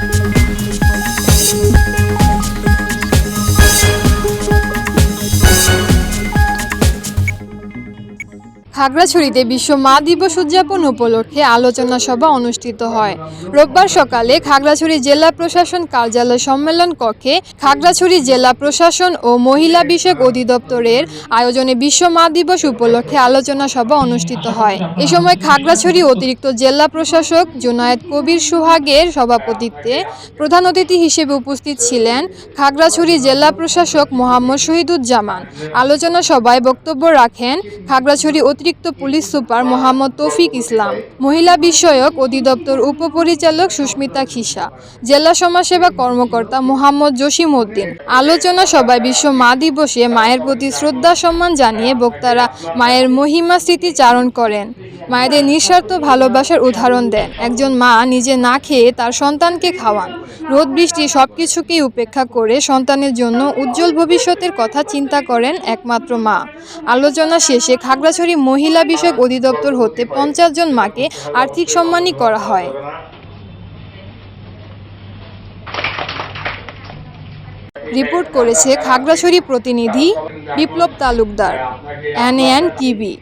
Thank you. খাগড়াছড়িতে বিশ্ব মা দিবস উদযাপন উপলক্ষে আলোচনা সভা অনুষ্ঠিত হয়। রোববার সকালে খাগড়াছড়ি জেলা প্রশাসন কার্যালয় সম্মেলন কক্ষে খাগড়াছড়ি জেলা প্রশাসন ও মহিলা বিষয়ক অধিদপ্তরের আয়োজনে বিশ্ব মা দিবস উপলক্ষে আলোচনা সভা অনুষ্ঠিত হয়। এ সময় খাগড়াছড়ি অতিরিক্ত জেলা প্রশাসক জুনায়েদ কবির সুহাগের সভাপতিত্বে প্রধান অতিথি হিসেবে উপস্থিত ছিলেন খাগড়াছড়ি জেলা প্রশাসক মোহাম্মদ শহীদুজ্জামান। আলোচনা সভায় বক্তব্য রাখেন খাগড়াছড়ি অতিরিক্ত পুলিশ সুপার মোহাম্মদ তৌফিক ইসলাম। মহিলা বিষয়ক অধিদপ্তর উপপরিচালক সুস্মিতা খিসা। জেলা সমাজসেবা কর্মকর্তা মোহাম্মদ জসিম উদ্দিন। আলোচনা সভায় বিশ্ব মা দিবসে মায়ের প্রতি শ্রদ্ধা সম্মান জানিয়ে বক্তারা মায়ের মহিমা স্মৃতিচারণ করেন। মায়েদের নিঃস্বার্থ ভালোবাসার উদাহরণ দেন। একজন মা নিজে না খেয়ে তার সন্তানকে খাওয়ান। রোদ, বৃষ্টি সব কিছুকেই উপেক্ষা করে সন্তানের জন্য উজ্জ্বল ভবিষ্যতের কথা চিন্তা করেন একমাত্র মা। আলোচনা শেষে খাগড়াছড়ি মহিলা বিষয়ক অধিদপ্তর হতে পঞ্চাশ জন মাকে আর্থিক সম্মানী করা হয়। রিপোর্ট করেছে খাগড়াছড়ি প্রতিনিধি বিপ্লব তালুকদার এন টিভি